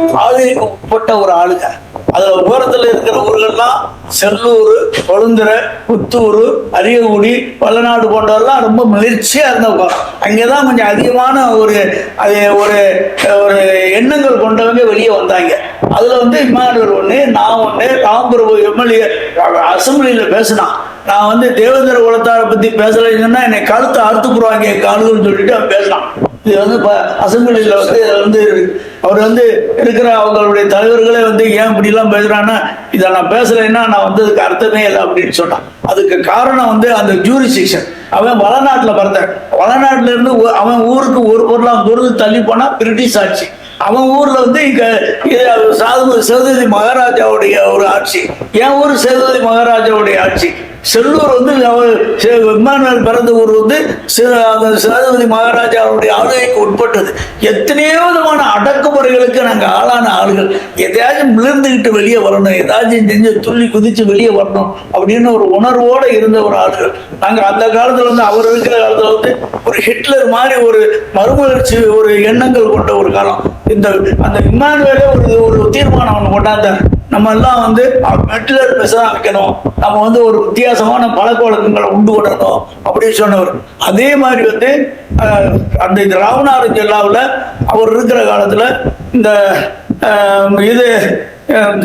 ஆளுகைக்கு உட்பட்ட ஒரு ஆளுங்க. அதுல ஓரத்துல இருக்கிற ஊர்கள்லாம் செல்லூர் கொழுந்துறை புத்தூர் அரியகுடி வல்லநாடு போன்றவரெல்லாம் ரொம்ப முயற்சியா இருந்தவங்க. அங்கேதான் கொஞ்சம் அதிகமான ஒரு அது ஒரு ஒரு எண்ணங்கள் கொண்டவங்க வெளியே வந்தாங்க. அதுல வந்து இம்மானுவர் ஒண்ணு நான் ஒண்ணு ராம்பிரபு எம்எல்ஏ அசம்பிளியில பேசினான். நான் வந்து தேவேந்திர குலத்தாரை பத்தி பேசலைன்னா என்னை கழுத்தை அறுத்து போடுவாங்க காணுன்னு சொல்லிட்டு அவன் பேசினான். இது வந்து இப்போ வந்து இதுல வந்து அவர் வந்து இருக்கிற அவங்களுடைய தலைவர்களே வந்து ஏன் இப்படிலாம் பேசுறான்னா இதை நான் பேசலைன்னா நான் வந்து அதுக்கு அர்த்தமே இல்லை அப்படின்னு சொன்னான் அதுக்கு காரணம் வந்து அந்த ஜூரிசிக்ஷன் அவன் வளநாட்டில் பிறந்தான். வளநாட்டுல இருந்து அவன் ஊருக்கு ஒரு பொருளாக தூரத்து தள்ளி போனா பிரிட்டிஷ் ஆட்சி. அவன் ஊர்ல வந்து இங்க சாது சேதுபதி மகாராஜாவுடைய ஒரு ஆட்சி. என் ஊர் சேதுபதி மகாராஜாவுடைய ஆட்சி. செல்லூர் வந்து அவர் பிறந்த ஊர் வந்து சேதுபதி மகாராஜாவுடைய ஆளுகைக்கு உட்பட்டது. எத்தனையோ விதமான அடக்குமுறைகளுக்கு நாங்கள் ஆளான ஆளுகள். எதையாச்சும் விழுந்துக்கிட்டு வெளியே வரணும். ஏதாச்சும் செஞ்சு துள்ளி குதிச்சு வெளியே வரணும் அப்படின்னு ஒரு உணர்வோடு இருந்த ஒரு ஆளுகள். நாங்கள் அந்த காலத்தில் வந்து அவர் இருக்கிற காலத்தில் வந்து ஒரு ஹிட்லர் மாதிரி ஒரு மறுமலர்ச்சி ஒரு எண்ணங்கள் கொண்ட ஒரு காலம். இந்த அந்த இம்மானுவேலே ஒரு ஒரு தீர்மானம் ஒன்று கொண்டாந்தார் நம்ம எல்லாம் வந்து மெட்டிலர் பேச வைக்கணும் நம்ம வந்து ஒரு வித்தியாசமான பழக்க வழக்கங்களை உண்டு கொள்ளணும் அப்படின்னு சொன்னவர். அதே மாதிரி வந்து அந்த இந்த ராமநாதன் ஜில்லாவில் அவர் இருக்கிற காலத்தில் இந்த இது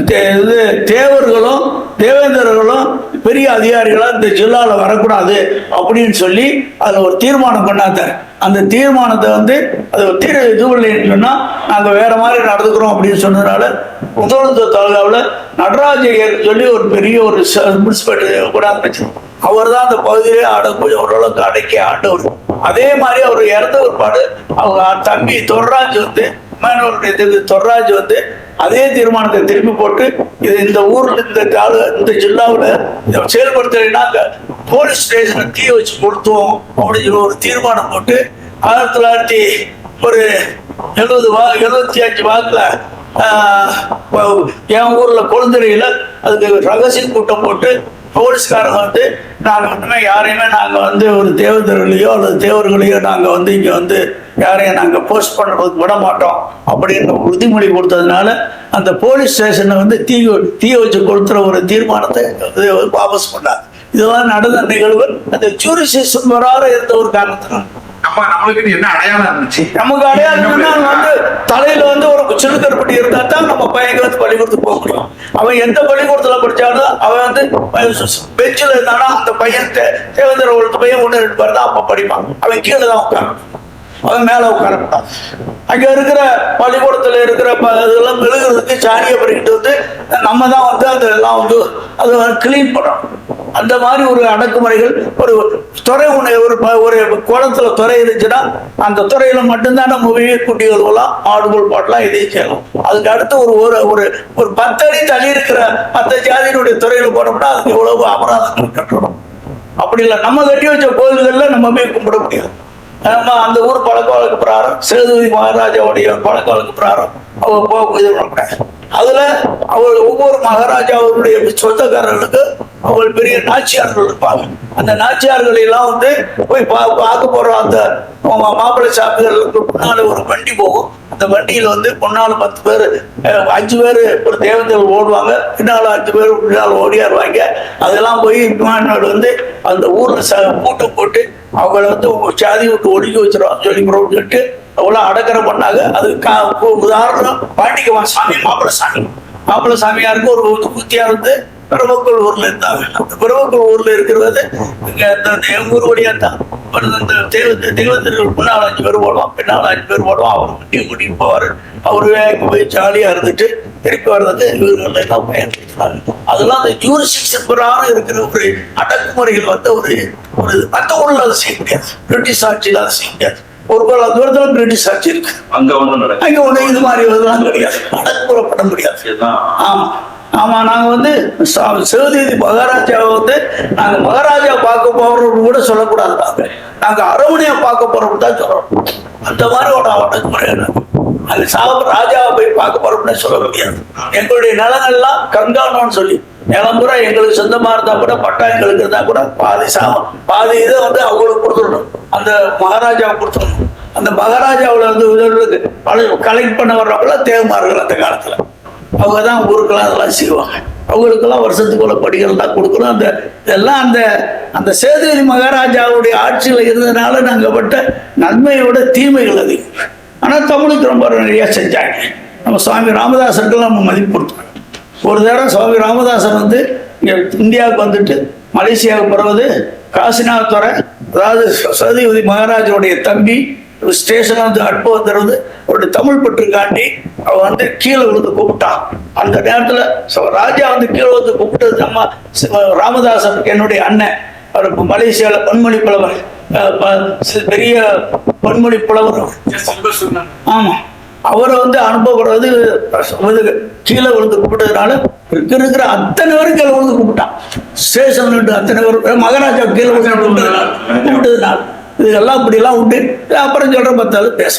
தே- இது தேவர்களும் தேவேந்திரர்களும் பெரிய அதிகாரிகளாக இந்த ஜில்லாவில் வரக்கூடாது அப்படின்னு சொல்லி அதில் ஒரு தீர்மானம் கொண்டாந்தார். அந்த தீர்மானத்தை வந்து அது தீர தீர் நாங்கள் இல்லைன்னு வேற மாதிரி நடந்துக்கிறோம் அப்படின்னு சொன்னதுனால முதலமைச்சர் தாலுகாவில் நடராஜையர் சொல்லி ஒரு பெரிய ஒரு முனிசிபாலிட்டி கூட ஆரம்பிச்சிருக்கோம் அவர் தான் அந்த பகுதியிலே ஆடக்கூடிய ஓரளவுக்கு அடக்கி ஆண்டவர். அதே மாதிரி அவர் இறந்த ஒரு பாடு அவங்க தம்பி தொர்ராஜ் வந்து இமானுவலுடைய தொடராஜ் வந்து அதே தீர்மானத்தை திரும்பி போட்டு இது இந்த ஊர்ல இந்த இந்த ஜில்லாவில் இதை செயல்படுத்தலைன்னா போலீஸ் ஸ்டேஷனை தீ வச்சு கொடுத்தோம் அப்படின்னு சொல்லி ஒரு தீர்மானம் போட்டு ஆயிரத்தி தொள்ளாயிரத்தி ஒரு எழுபது வா எழுபத்தி அஞ்சு வாக்கில் என் ஊரில் கொழுந்துறையில அதுக்கு ரகசிய கூட்டம் போட்டு போலீஸ்காரங்க வந்து நாங்கள் ஒன்றுமே யாரையுமே நாங்கள் வந்து ஒரு தேவதர்களையோ அல்லது தேவர்களையோ நாங்கள் வந்து இங்கே வந்து யாரையும் நாங்கள் போஸ்ட் பண்ணுறதுக்கு விட மாட்டோம். அப்படின்னு உறுதிமொழி கொடுத்ததுனால அந்த போலீஸ் ஸ்டேஷனை வந்து தீ தீ வச்சு கொடுத்துற ஒரு தீர்மானத்தை வந்து வாபஸ் பண்ணார். இதெல்லாம் நடந்த நிகழ்வு. அந்த ஜூரிசேஷன் வராத இருந்த ஒரு காரணத்தினால. அப்ப நம்மளுக்கு என்ன அடையாளம் இருந்துச்சு? நமக்கு அடையாளம்னா வந்து தலையில வந்து ஒரு சிறுகற்பட்டி இருந்தா தான் நம்ம வந்து பள்ளிக்கூடத்துக்கு போக முடியும். அவன் எந்த பள்ளிக்கூடத்துல படிச்சாலும் அவன் வந்து பெஞ்சில் இருந்தானா அந்த பையன் தேவேந்திர ஒருத்த பையன் ஒன்று ரெண்டு பேர் தான் அப்ப படிப்பான் அவன் கீழே தான் உட்காரணும் அவன் மேல உட்காரக்கூடாது அங்க இருக்கிற பள்ளிக்கூடத்துல இருக்கிற இதெல்லாம் மெழுகிறதுக்கு சாணியை பறிக்கிட்டு வந்து நம்ம தான் வந்து அதெல்லாம் வந்து அதை கிளீன் பண்ணணும். அந்த மாதிரி ஒரு அடக்குமுறைகள் ஒரு துறை உணவு ஒரு ப- ஒரு குளத்துல துறை இருந்துச்சுன்னா அந்த துறையில மட்டும்தான் நம்ம வீ போலாம் ஆடுகள் பாட்டலாம் இதையும் செய்யலாம். அதுக்கு அடுத்து ஒரு ஒரு ஒரு ஒரு பத்தடி தள்ளி இருக்கிற மற்ற ஜாதியினுடைய துறையில போனோம்னா அதுக்கு எவ்வளவு அபராதங்கள் கட்டணும். அப்படி இல்லை நம்ம கட்டி வச்ச கோயில்கள்ல நம்ம போய் கும்பிட முடியாது. நம்ம அந்த ஊர் பழக்க வழக்கு பிரகாரம் சேதுபதி மகாராஜாவுடைய பழக்க வழக்கு பிரகாரம் அவங்க போக இது பண்ணக்கூடாது அதுல அவர் ஒவ்வொரு மகாராஜாவுடைய சொந்தக்காரர்களுக்கு அவள் பெரிய நாச்சியார்கள் இருப்பாங்க. அந்த நாச்சியார்களை எல்லாம் வந்து போய் பா பார்க்க போற அந்த மாப்பிள்ளை சாப்பிடுறதுக்கு முன்னால ஒரு வண்டி போகும். அந்த வண்டியில வந்து முன்னால பத்து பேர் அஞ்சு பேர் ஒரு தேவதைகள் ஓடுவாங்க. பின்னால அஞ்சு பேர் பின்னால் ஓடியாருவாங்க. அதெல்லாம் போய் விமானோடு வந்து அந்த ஊர்ல ச கூட்டம் போட்டு அவங்கள வந்து சாதி விட்டு ஒடுக்கி வச்சிருவாங்க சொல்லி சொல்லிட்டு அவ்வளோ அடக்கரை பண்ணாங்க அது கா உ- உதாரணம் பாண்டிக்கவா சாமி மாப்பிள்ளை சாமி. மாப்பிள்ளை சாமியாருக்கு ஒரு ஒரு இருந்து வந்து ஊர்ல இருந்தாங்க. அந்த ஊர்ல இருக்கிறது இங்க இந்த எங்க ஊர் வழியா தான். அப்புறம் இந்த தெய்வத்திற்கு முன்னால் அஞ்சு பேர் போடுவான் பின்னால் அஞ்சு பேர் போடுவான் அவர் முட்டி கூட்டிட்டு போவாரு. அவர் வேக போய் ஜாலியா இருந்துட்டு திருப்பி வர்றது இவர்கள் எல்லாம் பயன்படுத்துறாங்க. அதெல்லாம் அந்த ஜூரிசிக்ஷன் பிரகாரம் இருக்கிற ஒரு அடக்குமுறைகள் வந்து ஒரு ஒரு மற்ற ஊர்ல அதை செய்ய முடியாது. பிரிட்டிஷ் ஆட்சியில் அதை செய்ய முடியாது. ஒரு பல தூரத்துல பிரிட்டிஷ் ஆட்சி இருக்கு. அங்க நடக்குது அங்க ஒண்ணு இது மாதிரி இதெல்லாம் கிடையாது. அடக்குமுறைப்பட முடியாது. ஆமா. ஆமா நாங்க வந்து சா- சிவதேவி மகாராஜாவை வந்து நாங்க மகாராஜா பார்க்க போறோம்னு கூட சொல்லக்கூடாது நாங்க. நாங்க அரமனையா பார்க்க போறோம்னு தான் சொல்றோம் அந்த மாதிரி ஒரு அடக்குமுறை அங்க சாப்பிட ராஜாவை போய் பார்க்க போறோம்னு சொல்ல முடியாது. எங்களுடைய நிலங்கள்லாம் கங்கானோன்னு சொல்லி நிலம்புற எங்களுக்கு சொந்தமா இருந்தா கூட பட்டா எங்களுக்கு இருந்தா கூட பாதி சாபம். பாதி இதை வந்து அவங்களுக்கு கொடுத்துடணும். அந்த மகாராஜாவை கொடுத்துடணும். அந்த மகாராஜாவில் வந்து பழைய கலெக்ட் பண்ண வர்றவங்கள தேவமார்கள் அந்த காலத்தில். அவங்க தான் ஊருக்கெல்லாம் அதெல்லாம் செய்வாங்க. அவங்களுக்கெல்லாம் வருஷத்துக்குள்ள படிகள் தான் கொடுக்கணும். அந்த இதெல்லாம் அந்த அந்த சேதுபதி மகாராஜாவுடைய ஆட்சியில் இருந்ததுனால நாங்கள் பட்ட நன்மையோட தீமைகள் அதிகம் ஆனால் தமிழுக்கு ரொம்ப நிறைய செஞ்சாங்க. நம்ம சுவாமி ராமதாசருக்கு நம்ம மதிப்பு கொடுத்தோம் ஒரு தடவை சுவாமி ராமதாசன் வந்து இங்கே இந்தியாவுக்கு வந்துட்டு மலேசியாவுக்கு போகிறது காசிநாத்துறை அதாவது சதுபதி மகாராஜனுடைய தம்பி ஸ்டேஷன் வந்து அட்பவந்தர் வந்து அவருடைய தமிழ் பற்றுக்காண்டி அவன் வந்து கீழே விழுந்து கூப்பிட்டான் அந்த நேரத்தில் ராஜா வந்து கீழே வந்து கூப்பிட்டது நம்ம ராமதாசன் என்னுடைய அண்ணன். அவர் மலேசியாவில் பொன்மொழி புலவர். பெரிய பொன்மொழி புலவர் அவர். அவரை வந்து அனுப்பப்படுறது வந்து கீழே விழுந்து கூப்பிட்டதுனால இங்க இருக்கிற அத்தனை பேரும் கீழே விழுந்து கூப்பிட்டான் ஸ்டேஷன் அத்தனை பேரும் மகாராஜா கீழே விழுந்து கூப்பிட்டதுனால கூப்பிட்டதுனால. இதெல்லாம் இப்படிலாம் உண்டு. அப்புறம் சொல்ற பார்த்தாலும் பேச